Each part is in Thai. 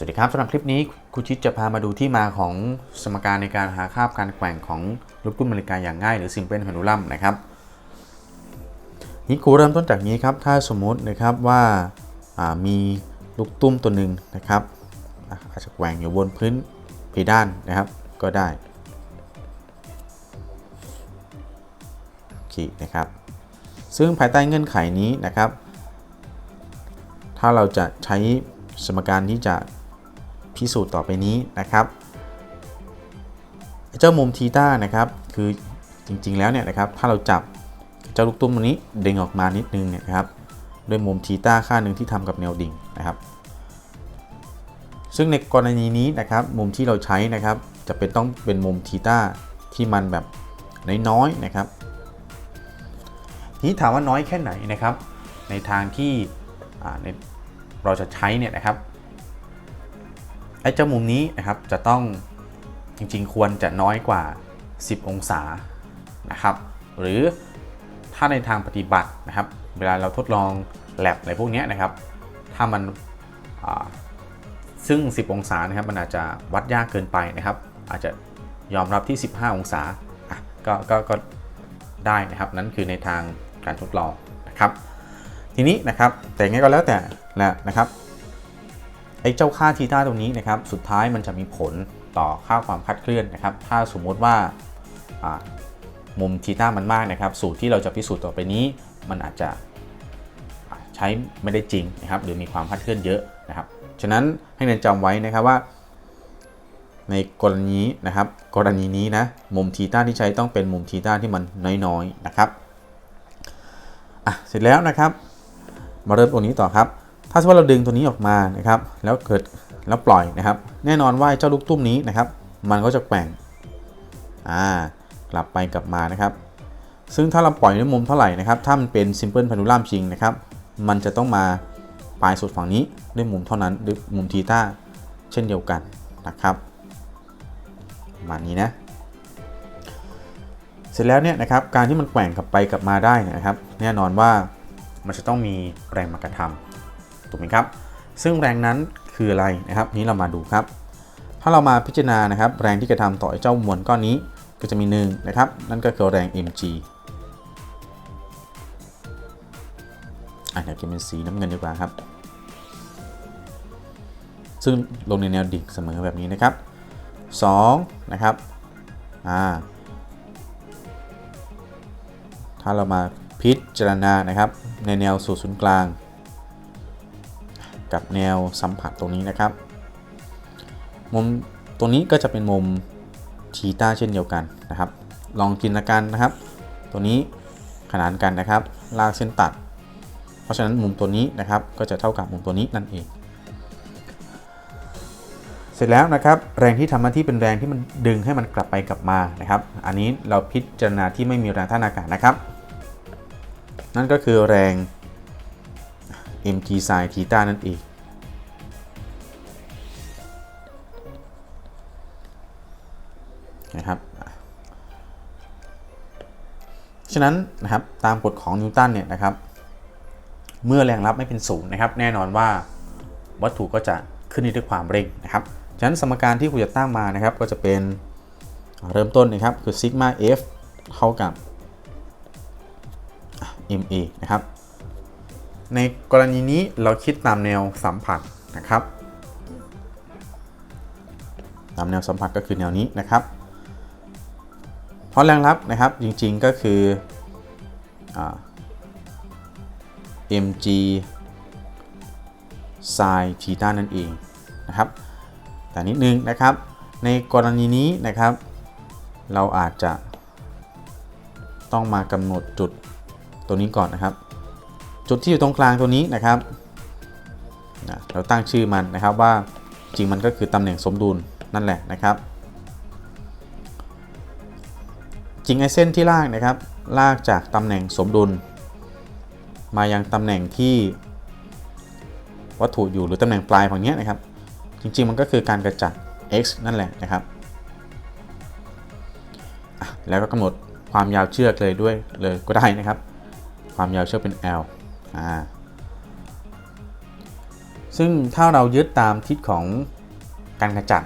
สวัสดีครับสำหรับคลิปนี้ครูชิดจะพามาดูที่มาของสมการในการหาค่าบการแกว่งของลูกตุ้มนาฬิกาอย่างง่าย หรือ simple pendulum นะครับนี่ครูเริ่มต้นจากนี้ครับถ้าสมมุตินะครับว่าามีลูกตุ้มตัวหนึ่งนะครับอะอาจจะแกว่งอยู่บนพื้นเพดานนะครับ ก็ได้โอเคนะครับ ซึ่งภายใต้เงื่อนไขนี้นะครับ ถ้าเราจะใช้สมการที่จะ พิสูจน์ต่อไปนี้นะครับ เจ้ามุมทีต้านะครับคือจริงๆแล้วเนี่ยนะครับถ้าเราจับเจ้าลูกตุ้มตัวนี้ดึงออกมานิดนึงเนี่ยครับด้วยมุมทีต้าค่าหนึ่งที่ทำกับแนวดิ่งนะครับ ซึ่งในกรณีนี้นะครับมุมที่เราใช้นะครับจะเป็นต้องเป็นมุมทีต้าที่มันแบบน้อยๆนะครับทีนี้ถามว่าน้อยแค่ไหนนะครับ ในทางที่เราจะใช้เนี่ยนะครับ อ้เจ้ามุมนี้นะครับจะต้องจริงๆ ควรจะน้อยกว่า 10 องศานะครับ หรือถ้าในทางปฏิบัตินะครับ เวลาเราทดลองแ a บอะไรพวกนี้นะครับ ถ้ามันซึ่ง 10 องศานะครับมันอาจจะวัดยากเกินไปนะครับ อาจจะยอมรับที่ 15 องศาอะก็ก็ก็ได้นะครับนั่นคือในทางการทดลองนะครับ ทีนี้นะครับแต่ไงก็แล้วแต่แหละนะครับ ไอ้เจ้าค่าทีต้าตรงนี้นะครับสุดท้ายมันจะมีผลต่อค่าความคลาดเคลื่อนนะครับ ถ้าสมมติว่ามุมทีต้ามันมากนะครับ สูตรที่เราจะพิสูจน์ต่อไปนี้ มันอาจจะใช้ไม่ได้จริงนะครับ หรือมีความคลาดเคลื่อนเยอะนะครับ ฉะนั้นให้เรียนจำไว้นะครับว่า ในกรณีนะครับ กรณีนี้นะมุมทีต้าที่ใช้ต้องเป็นมุมทีต้าที่มันน้อยๆนะครับอะเสร็จแล้วนะครับ มาเริ่มตรงนี้ต่อครับ ถ้าสมมติว่าเราดึงตัวนี้ออกมานะครับแล้วเกิดแล้วปล่อยนะครับ แน่นอนว่าเจ้าลูกตุ้มนี้นะครับ มันก็จะแกว่งอ่ากลับไปกลับมานะครับ ซึ่งถ้าเราปล่อยในมุมเท่าไหร่นะครับ ถ้ามันเป็น simple pendulum จริงนะครับ มันจะต้องมาปลายสุดฝั่งนี้ด้วยมุมเท่านั้นด้วยมุมทีต้าเช่นเดียวกันนะครับประมาณนี้นะ เสร็จแล้วเนี่ยนะครับการที่มันแกว่งกลับไปกลับมาได้นยนะครับ แน่นอนว่ามันจะต้องมีแรงมากระทำ ถูกไหมครับ ซึ่งแรงนั้นคืออะไรนะครับ นี้เรามาดูครับ ถ้าเรามาพิจารณานะครับ แรงที่กระทำต่อเจ้ามวลก้อนนี้ก็จะมี1นนะครับ นั่นก็คือแรง mg อะเดี๋ยวเขียนเป็นสีน้ำเงินดีกว่าครับ ซึ่งลงในแนวดิ่งเสมอแบบนี้นะครับ2นะครับ อ่า ถ้าเรามาพิจารณานะครับ ในแนวสู่ศูนย์กลาง กับแนวสัมผัสตรงนี้นะครับ มุมตรงนี้ก็จะเป็นมุมทีต้าเช่นเดียวกันนะครับ ลองจินตนาการนะครับ ตัวนี้ขนานกันนะครับ ลากเส้นตัด เพราะฉะนั้นมุมตัวนี้นะครับ ก็จะเท่ากับมุมตัวนี้นั่นเอง เสร็จแล้วนะครับ แรงที่ทำหน้าที่เป็นแรงที่มันดึงให้มันกลับไปกลับมานะครับ อันนี้เราพิจารณาที่ไม่มีแรงท่านอากาศนะครับ นั่นก็คือแรง mg sin θ นั่นเอง นะครับ ฉะนั้นนะครับตามกฎของนิวตันเนี่ยนะครับ เมื่อแรงรับไม่เป็นศูนย์นะครับ แน่นอนว่าวัตถุก็จะขึ้นด้วยความเร่งนะครับ ฉะนั้นสมการที่ครูจะตั้งมานะครับ ก็จะเป็นเริ่มต้นนะครับคือซิกมา f เท่ากับ ma นะครับ ในกรณีนี้เราคิดตามแนวสัมผัสนะครับ ตามแนวสัมผัสก็คือแนวนี้นะครับ เพราะแรงรับนะครับจริงๆก็คืออ mg sin theta นั่นเองนะครับ แต่นิดนึงนะครับ ในกรณีนี้นะครับ เราอาจจะต้องมากำหนดจุดตัวนี้ก่อนนะครับ จุดที่อยู่ตรงกลางตัวนี้นะครับนะเราตั้งชื่อมันนะครับว่าจริงมันก็คือตำแหน่งสมดุลนั่นแหละนะครับ จริงไอเส้นที่ลากนะครับ ลากจากตำแหน่งสมดุล มายังตำแหน่งที่วัตถุอยู่หรือตำแหน่งปลายฝั่งนี้นะครับ จริงๆมันก็คือการกระจัด x นั่นแหละนะครับ แล้วก็กำหนดความยาวเชือกเลยด้วยเลยก็ได้นะครับ ความยาวเชือกเป็น l อ่าซึ่งถ้าเรายึดตามทิศของการกระจัด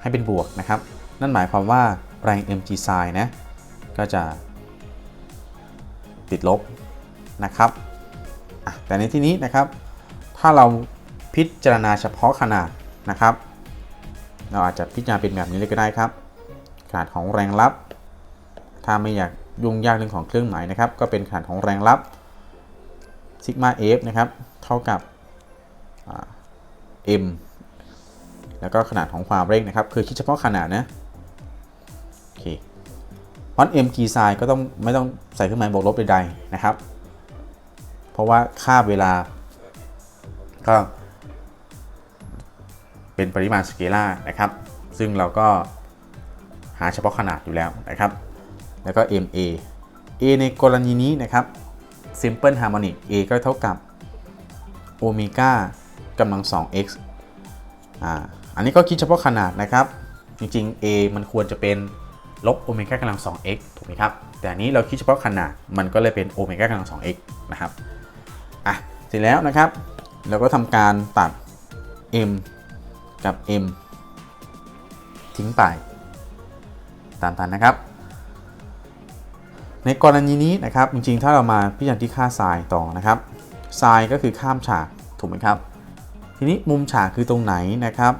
ให้เป็นบวกนะครับ นั่นหมายความว่าแรง mg sin นะก็จะติดลบนะครับแต่ในที่นี้นะครับ ถ้าเราพิจารณาเฉพาะขนาดนะครับ เราอาจจะพิจารณาเป็นแบบนี้เลยก็ได้ครับ ขนาดของแรงลับ ถ้าไม่อยากยุ่งยากเรื่องของเครื่องหมายนะครับ ก็เป็นขนาดของแรงลับ ซิกมา f นะครับ เท่ากับอ่า m แล้วก็ขนาดของความเร่งนะครับ คือคิดเฉพาะขนาดนะ โอเคเพราะ m g sin ก็ต้องไม่ต้องใส่เครื่องหมายบวกลบใดๆนะครับ เพราะว่าค่าเวลา ก็ เป็นปริมาณสเกลานะครับ ซึ่งเราก็หาเฉพาะขนาดอยู่แล้วนะครับ แล้วก็ MA A ในกรณีนี้นะครับ Simple Harmonic A ก็เท่ากับโอเมก้ากำลัง 2x อ่า อันนี้ก็คิดเฉพาะขนาดนะครับ จริงๆ A มันควรจะเป็นลบโอเมก้ากำลัง 2x ถูกไหมครับ แต่อันนี้เราคิดเฉพาะขนาด มันก็เลยเป็นโอเมก้ากำลัง 2x นะครับ อะ เสร็จแล้วนะครับ เราก็ทำการตัด m กับ m ทิ้งไป ตามทันนะครับ ในกรณีนี้นะครับจริงๆ ถ้าเรามาพิจารณาที่ค่าไซน์ต่อนะครับไซน์ก็คือข้ามฉากถูกไหมครับ ทีนี้มุมฉากคือตรงไหนนะครับ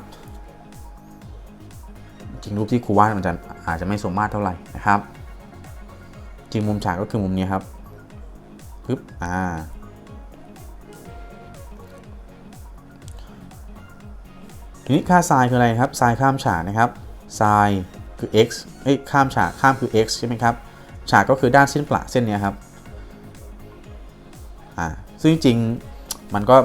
จริงรูปที่ครูวาดมันจะอาจจะไม่สมมาตรเท่าไหร่นะครับ จริงมุมฉากก็คือมุมนี้ครับปึ๊บอ่าทีนี้ค่าไซน์คืออะไรครับไซน์ข้ามฉากนะครับไซน์คือ x เอ้ยข้ามฉากข้ามคือ x ใช่ไหมครับ ฉากก็คือด้านเส้นประเส้นนี้ครับอ่าซึ่งจริงๆมันก็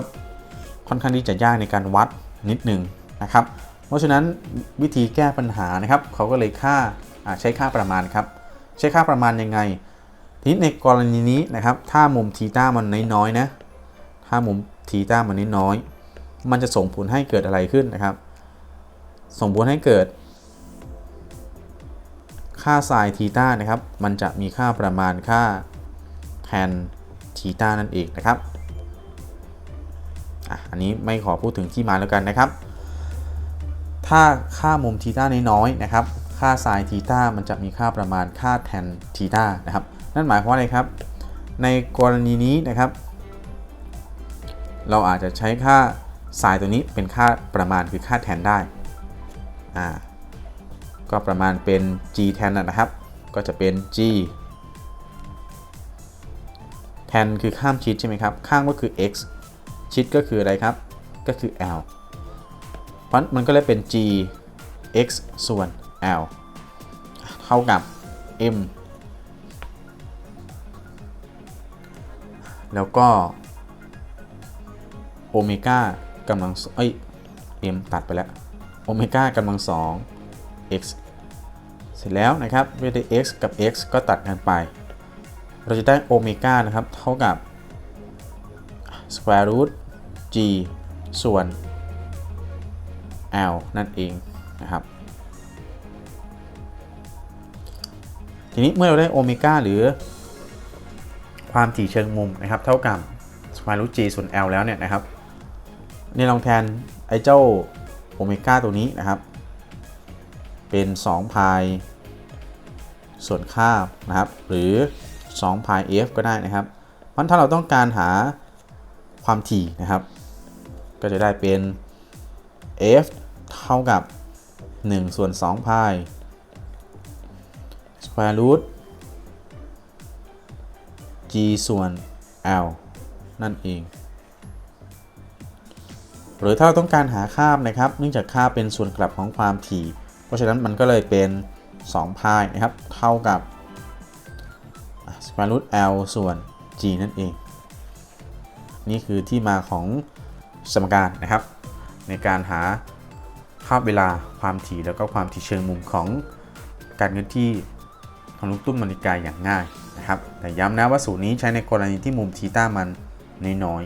ค่อนข้างที่จะยากในการวัดนิดนึงนะครับ เพราะฉะนั้นวิธีแก้ปัญหานะครับเขาก็เลยค่าใช้ค่าประมาณครับ ใช้ค่าประมาณยังไงทีนี้ในกรณีนี้นะครับ ถ้ามุมทีต้ามันน้อยๆนะถ้ามุมทีต้ามันน้อยๆมันจะส่งผลให้เกิดอะไรขึ้นนะครับ ส่งผลให้เกิด ค่าไซน์ทีต้านะครับ มันจะมีค่าประมาณค่าแทนทีต้านั่นเองนะครับอันนี้ไม่ขอพูดถึงที่มาแล้วกันนะครับ ถ้าค่ามุมทีต้าน้อยๆนะครับ ค่าไซน์ทีต้ามันจะมีค่าประมาณค่าแทนทีต้านะครับ นั่นหมายความว่าอะไรครับ ในกรณีนี้นะครับ เราอาจจะใช้ค่าไซน์ตัวนี้เป็นค่าประมาณคือค่าแทนได้อ่า ก็ประมาณเป็น g แทนนะครับ ก็จะเป็น g แทนคือข้ามชิดใช่ไหมครับ ข้างก็คือ x ชิดก็คืออะไรครับ ก็คือ l เพราะมันก็เลยเป็น g x ส่วน l เท่ากับ m แล้วก็โอเมก้ากำลังเอ้ย m ตัดไปแล้ว โอเมก้ากำลัง2 x เสร็จแล้วนะครับเวลา x กับ x ก็ตัดกันไป เราจะได้โอเมก้านะครับ เท่ากับ square root g ส่วน l นั่นเองนะครับ ทีนี้เมื่อเราได้โอเมก้าหรือความถี่เชิงมุมนะครับ เท่ากับ square root g ส่วน l แล้วเนี่ยนะครับนี่ลองแทนไอ้เจ้าโอเมก้าตัวนี้นะครับ เป็น2พายส่วนค่าบนะครับ หรือ2พาย f ก็ได้นะครับเพราะถ้าเราต้องการหาความถี่นะครับ ก็จะได้เป็น f เท่ากับ 1 ส่วน2พาย square root g ส่วน l นั่นเอง หรือถ้าเราต้องการหาค่านะครับ เนื่องจากค่าเป็นส่วนกลับของความถี่ ราะฉะนั้นมันก็เลยเป็น2พายนะครับเท่ากับ square root l ส่วน g นั่นเอง นี่คือที่มาของสมการนะครับ ในการหาภาพเวลาความถี่แล้วก็ความถี่เชิงมุมของการเคลื่อนที่ของลูกตุ้มนาฬิกาอย่างง่ายนะครับ แต่ย้ำนะว่าสูตรนี้ใช้ในกรณีที่มุมทีต้ามันน้อย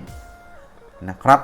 ๆนะครับ